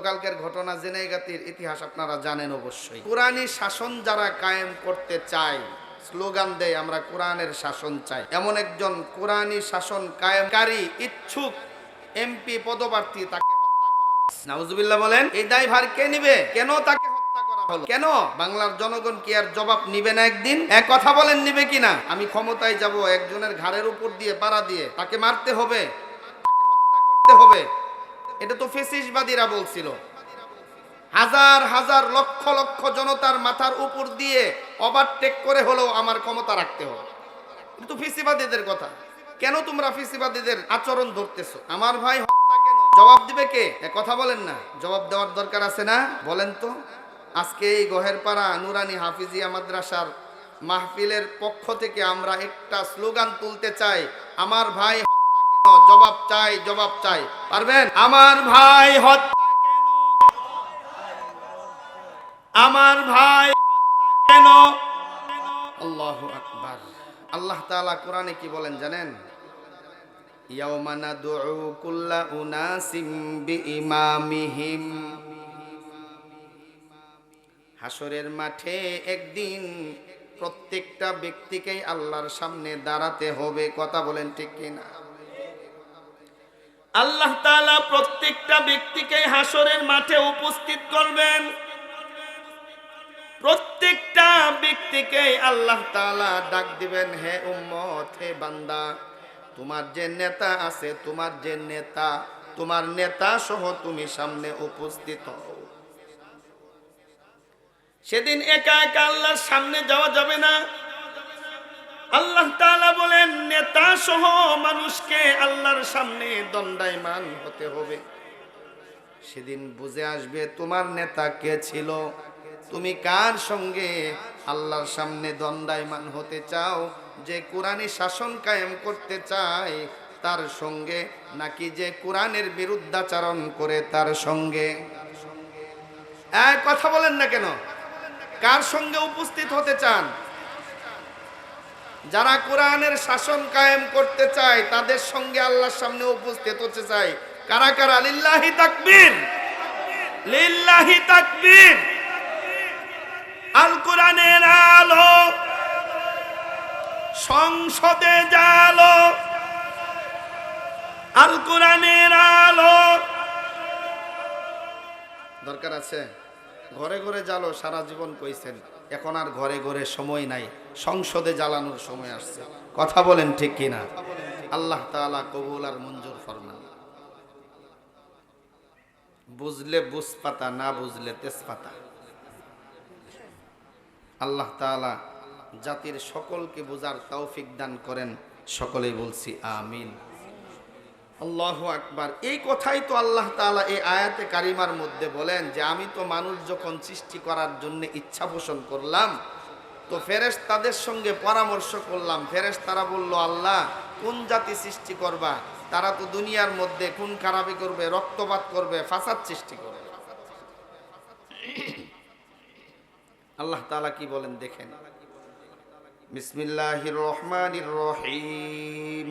গতকালকের ঘটনা জেনেগাতির ইতিহাস আপনারা জানেন অবশ্যই। কোরআনী শাসন যারা কায়েম করতে চায়, স্লোগান দেয়, আমরা কোরআনের শাসন চাই। এমন একজন কোরআনী শাসন কায়েমকারী ইচ্ছুক এমপি পদপ্রার্থী তাকে হত্যা করা বলেন, এই কে নিবে? কেন তাকে কেন? বাংলার জনগণ কি আর জবাব নিবে না একদিন? এক কথা বলেন, নিবে কিনা আমি ক্ষমতায় যাব, একজনের ঘাড়ের উপর দিয়ে পাড়া দিয়ে তাকে মারতে হবে, তাকে হত্যা করতে হবে। এটা তো ফেসিসবাদীরা বলছিল। হাজার হাজার, লক্ষ লক্ষ জনতার মাথার উপর দিয়ে ওভারটেক করে হলেও আমার ক্ষমতা রাখতে হবে। এটা তো ফিসিবাদীদের কথা। কেন তোমরা ফিসিবাদীদের আচরণ ধরতেছো? আমার ভাই জবাব দিবে কে? কথা বলেন না। জবাব দেওয়ার দরকার আছে না? বলেন তো। আজকে এই গহেরপাড়া নুরানি হাফিজিয়া মাদ্রাসার মাহফিলের পক্ষ থেকে আমরা একটা স্লোগান তুলতে চাই। আমার ভাই জবাব চাই জবাব চাই। পারবেন? আমার ভাই হত্যা কেন? আমার ভাই হত্যা কেন? আল্লাহু আকবার। আল্লাহ তাআলা কোরআনে কি বলেন জানেন? হাসরের মাঠে একদিন প্রত্যেকটা ব্যক্তিকেই আল্লাহর সামনে দাঁড়াতে হবে, কথা বলেন ঠিক কিনা? আল্লাহ তাআলা প্রত্যেকটা ব্যক্তিকে হাসরের মাঠে উপস্থিত করবেন। প্রত্যেকটা ব্যক্তিকে আল্লাহ তাআলা ডাক দিবেন, হে উম্মত, হে বান্দা, তোমার যে নেতা আছে, তোমার যে নেতা, তোমার নেতা সহ তুমি সামনে উপস্থিত হও। সেদিন একা একা আল্লাহর সামনে যাওয়া যাবে না। আল্লাহ তাআলা বলেন, নেতা সহ মানুষকে আল্লাহর সামনে দণ্ডায়মান হতে হবে। সেদিন বুঝে আসবে তোমার নেতা কে ছিল। তুমি কার সঙ্গে আল্লাহর সামনে দণ্ডায়মান হতে চাও? যে কোরআনী শাসন কায়েম করতে চায় তার সঙ্গে, নাকি যে কোরআনের বিরুদ্ধাচারণ করে তার সঙ্গে? কথা বলেন না কেন? কার সঙ্গে উপস্থিত হতে চান? যারা কোরআনের শাসন কায়েম করতে চায়, তাদের সঙ্গে আল্লাহর সামনে উপস্থিত হতে চায়। কারা কারা? লিল্লাহি তাকবীর। লিল্লাহি তাকবীর। আল কোরআনের আলো। সংসদে জালো আল। কোরআনের আলো। দরকার আছে? ঘরে ঘরে জালো সারা জীবন কইছেন। এখন আর ঘরে ঘরে সময় নাই, সংসদে জ্বালানোর সময় আসছে। কথা বলেন ঠিক কিনা? আল্লাহ তাআলা কবুল আর মঞ্জুর ফরমান। বুঝলে বুঝপাতা, না বুঝলে তেজপাতা। আল্লাহ তাআলা জাতির সকলকে বোঝার তৌফিক দান করেন, সকলেই বলছি আমিন। আল্লাহ আকবার। এই কথাই তো আল্লাহ তাআলা এই আয়াতে কারিমার মধ্যে বলেন যে, আমি তো মানুষ যখন সৃষ্টি করার জন্য ইচ্ছা পোষণ করলাম, তো ফেরেশ তাদের সঙ্গে পরামর্শ করলাম। ফেরেশ তারা বলল, আল্লাহ, কোন জাতি সৃষ্টি করবা? তারা তো দুনিয়ার মধ্যে খুন খারাপি করবে, রক্তপাত করবে, ফাসাদ সৃষ্টি করবে। আল্লাহ তালা কি বলেন দেখেন। বিসমিল্লাহির রহমানির রহিম।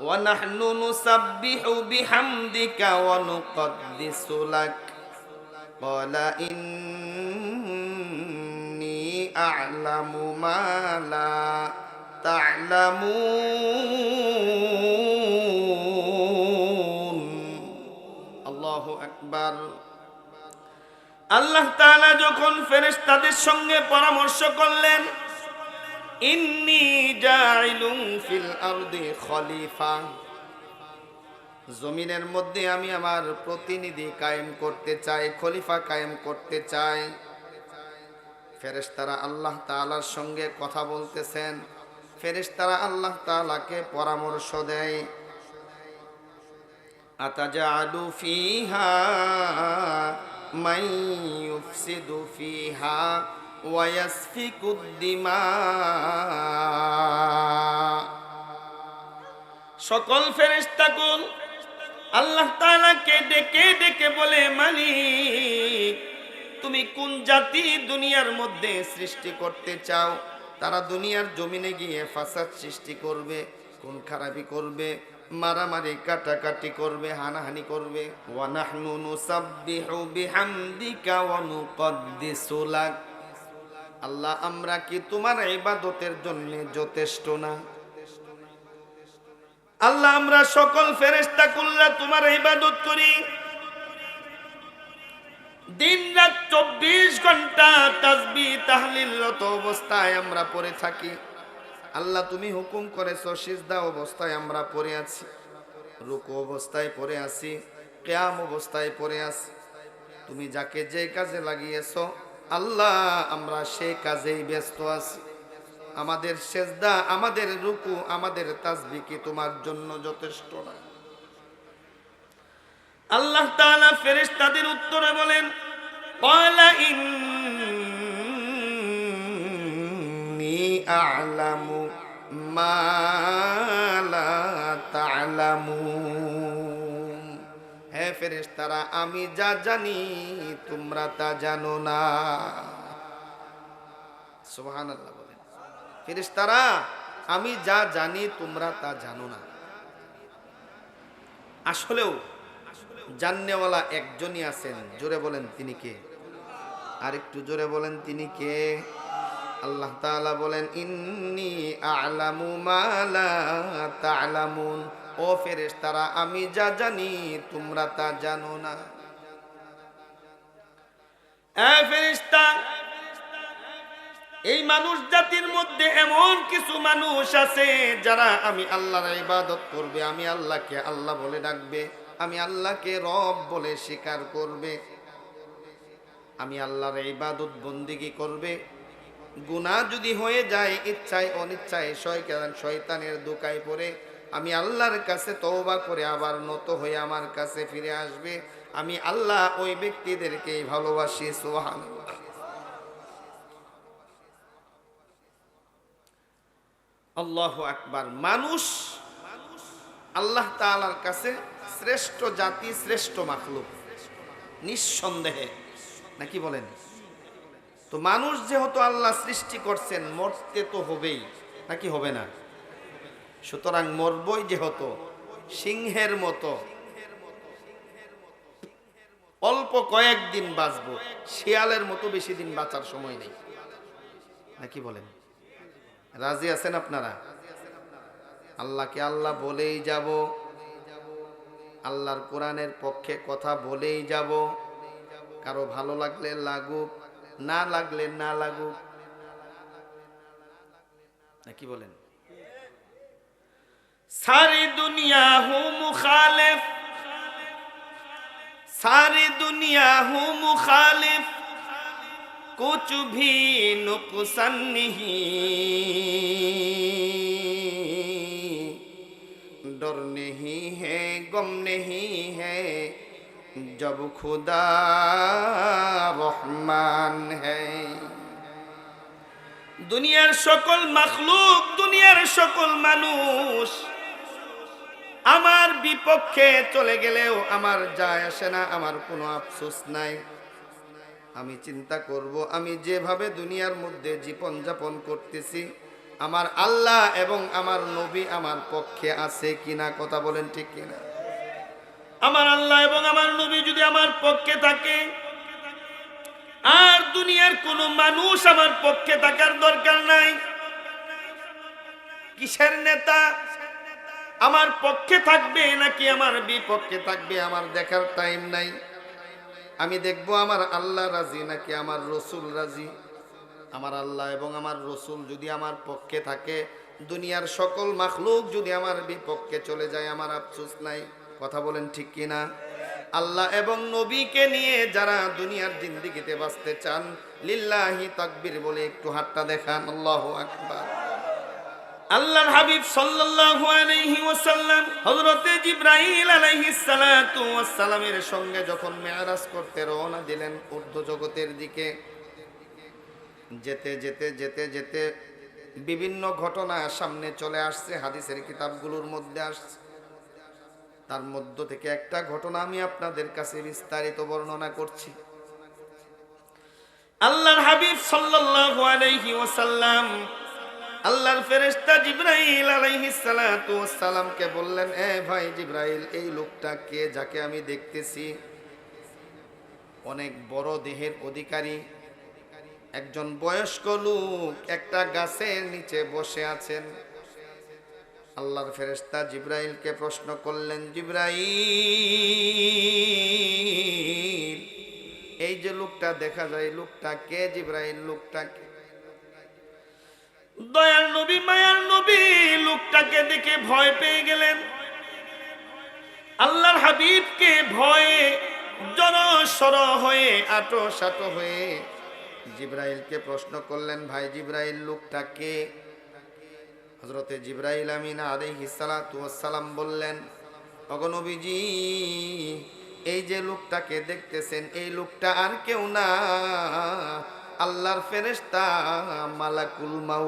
ونحن نسبح بحمدك ونقدس لك قال إني أعلم ما لا تعلمون الله أكبر আল্লাহ তাআলা যখন ফেরেশতাদের সঙ্গে পরামর্শ করলেন ইন্নি জাইলুম ফিল আরদি খলিফা। জমিনের মধ্যে আমি আমার প্রতিনিধি কায়েম করতে চাই, খলিফা কায়েম করতে চাই। ফেরেশতারা আল্লাহ তাআলার সঙ্গে কথা বলতেছেন। ফেরেশতারা আল্লাহ তাআলাকে পরামর্শ দেয়। আতাজালু ফিহা মাই ইউফসিদু ফিহা? ويسفك الدماء সকল ফেরেশতাকুল আল্লাহ তাআলাকে ডেকে ডেকে বলে মালিক তুমি কোন জাতি দুনিয়ার মধ্যে সৃষ্টি করতে চাও তারা দুনিয়ার জমিনে গিয়ে ফাসাদ সৃষ্টি করবে কোন খারাপি করবে মারামারি কাটাকাটি করবে হানাহানি করবে ওয়া নাহনু নুসাব্বিহু বিহামদিকা ওয়া নুকদ্দিসু লাক আল্লাহ, আমরা কি তোমার ইবাদতের জন্য যথেষ্ট না? আল্লাহ, আমরা সকল ফেরেশতা কুল্লা তোমার ইবাদত করি। দিন রাত চব্বিশ ঘণ্টা তাজবি তাহলিলরত অবস্থায় আমরা পড়ে থাকি। আল্লাহ, তুমি হুকুম করেছ, সিজদা অবস্থায় আমরা পড়ে আছি। রুকু অবস্থায় পড়ে আছি কেয়াম অবস্থায় পড়ে আছি। তুমি যাকে যে কাজে লাগিয়েছো আল্লাহ, আমরা সেই কাজেই ব্যস্ত আছি। আমাদের সেজদা, আমাদের রুকু, আমাদের তাসবি কি তোমার জন্য যথেষ্ট না? আল্লাহ তাআলা ফেরেশতাদের উত্তরে বলেন ক্বালা ইন্নী আ'লামু মা লা তা'লামুন। ফেরেশতারা, আমি যা জানি তোমরা তা জানো না। সুবহানাল্লাহ বলেন। ফেরেশতারা, আমি যা জানি তোমরা তা জানো না। আসলেও জাননেওয়ালা একজনই আছেন। জোরে বলেন তিনি কে? আর একটু জোরে বলেন তিনি কে? আল্লাহ তাআলা বলেন, ইন্নি আ'লামু মা লা তা'লামুন। ও ফেরেশতারা, আমি যা জানি, তোমরা তা জানো না। এই মানুষ জাতির মধ্যে এমন কিছু মানুষ আছে, যারা আমি আল্লাহর ইবাদত করবে, আমি আল্লাহকে আল্লাহ বলে ডাকবে, আমি আল্লাহকে রব বলে স্বীকার করবে, আমি আল্লাহর ইবাদত বন্দিগি করবে। গুনাহ যদি হয়ে যায়, ইচ্ছায় অনিচ্ছায় শয়তান, শয়তানের দোকায় পড়ে, আমি আল্লাহর কাছে তওবা করে আবার নত হয়ে আমার কাছে ফিরে আসবে। আমি আল্লাহ ওই ব্যক্তিদেরকেই ভালোবাসি, সুবহানাল্লাহ। আল্লাহ আকবার। মানুষ আল্লাহ তাআলার কাছে শ্রেষ্ঠ জাতি, শ্রেষ্ঠ মাখলুক। নিঃসন্দেহে। নাকি বলেন? তো মানুষ যেহেতু আল্লাহ সৃষ্টি করছেন, মরতে তো হবেই, নাকি হবে না? সুতরাং মরবই যেহেতু, সিংহের মতো, অল্প কয়েকদিন বাঁচবো, শিয়ালের মতো বেশি দিন বাঁচার সময় নেই। নাকি বলেন? রাজি আছেন আপনারা? আল্লাহকে আল্লাহ বলেই যাব, আল্লাহর কোরআনের পক্ষে কথা বলেই যাব, কারও ভালো লাগলে লাগুক না লাগলে না লাগুক নাকি বলেন সারি দুনিয়া হু মুখালিফ सारी दुनिया हूँ मुखालिफ कुछ भी नुकसान नहीं डर नहीं है गम नहीं है জব খুদা রহমান হ্যাঁ দুনিয়ার সকল মাখলুক দুনিয়ার সকল মানুষ আমার বিপক্ষে চলে গেলেও আমার যায় আসে না, আমার কোনো আফসোস নাই। আমি চিন্তা করব, আমি যেভাবে দুনিয়ার মধ্যে জীবন যাপন করতেছি, আমার আল্লাহ এবং আমার নবী আমার পক্ষে আছে কিনা, কথা বলেন ঠিক কিনা? আমার আল্লাহ এবং আমার নবী যদি আমার পক্ষে থাকে, আর দুনিয়ার কোনো মানুষ আমার পক্ষে থাকার দরকার নাই। কিসের নেতা? আমার পক্ষে থাকবে নাকি আমার বিপক্ষে থাকবে আমার দেখার টাইম নাই। আমি দেখব আমার আল্লাহ রাজি নাকি আমার রসুল রাজি। আমার আল্লাহ এবং আমার রসুল যদি আমার পক্ষে থাকে, দুনিয়ার সকল মাখলুক যদি আমার বিপক্ষে চলে যায়, আমার আফসোস নাই। কথা বলেন ঠিক কিনা? আল্লাহ এবং নবীকে নিয়ে যারা দুনিয়ার জিন্দিগিতে বাঁচতে চান, লিল্লাহি তাকবীর বলে একটু হাতটা দেখান, আল্লাহু আকবার। আল্লাহর হাবিব সাল্লাল্লাহু আলাইহি ওয়াসাল্লাম হযরতে জিবরাইল আলাইহিস সালাতু ওয়াস সালামের সঙ্গে যখন মেরাজ করতে রওনা দিলেন ঊর্ধ্ব জগতের দিকে, যেতে যেতে যেতে যেতে বিভিন্ন ঘটনা সামনে চলে আসছে, হাদিসের কিতাবগুলোর মধ্যে আসছে। তার মধ্য থেকে একটা ঘটনা আমি আপনাদের কাছে বিস্তারিত বর্ণনা করছি। আল্লাহর হাবিব সাল্লাল্লাহু আলাইহি ওয়াসাল্লাম আল্লাহর ফেরেশতা জিবরাইল আলাইহিস সালাতু ওয়াসসালামকে বললেন, এ ভাই জিবরাইল, এই লোকটা কে যাকে আমি দেখতেছি? অনেক বড় দেহের অধিকারী, একজন বয়স্ক লোক একটা গাছের নিচে বসে আছেন। আল্লাহর ফেরেশতা জিব্রাইলকে প্রশ্ন করলেন, জিব্রাইল, এই যে লোকটা দেখা যায় লোকটা কে? জিব্রাইল, লোকটা কে? দয়াল নবী মায়ার নবী, লোকটাকে দেখে ভয় পেয়ে গেলেন। আল্লাহর হাবিবকে ভয়ে জনসর হয়ে আটো সাটো হয়ে জিব্রাইলকে প্রশ্ন করলেন, ভাই জিব্রাইল, লোকটা কে? হজরতে জিব্রাইল আমিন আদেহিসালাম বললেন অগনবীজি এই যে লোকটাকে দেখতেছেন, এই লোকটা আর কেউ না। আল্লাহর ফেরেস্তা মালাকুল মাউ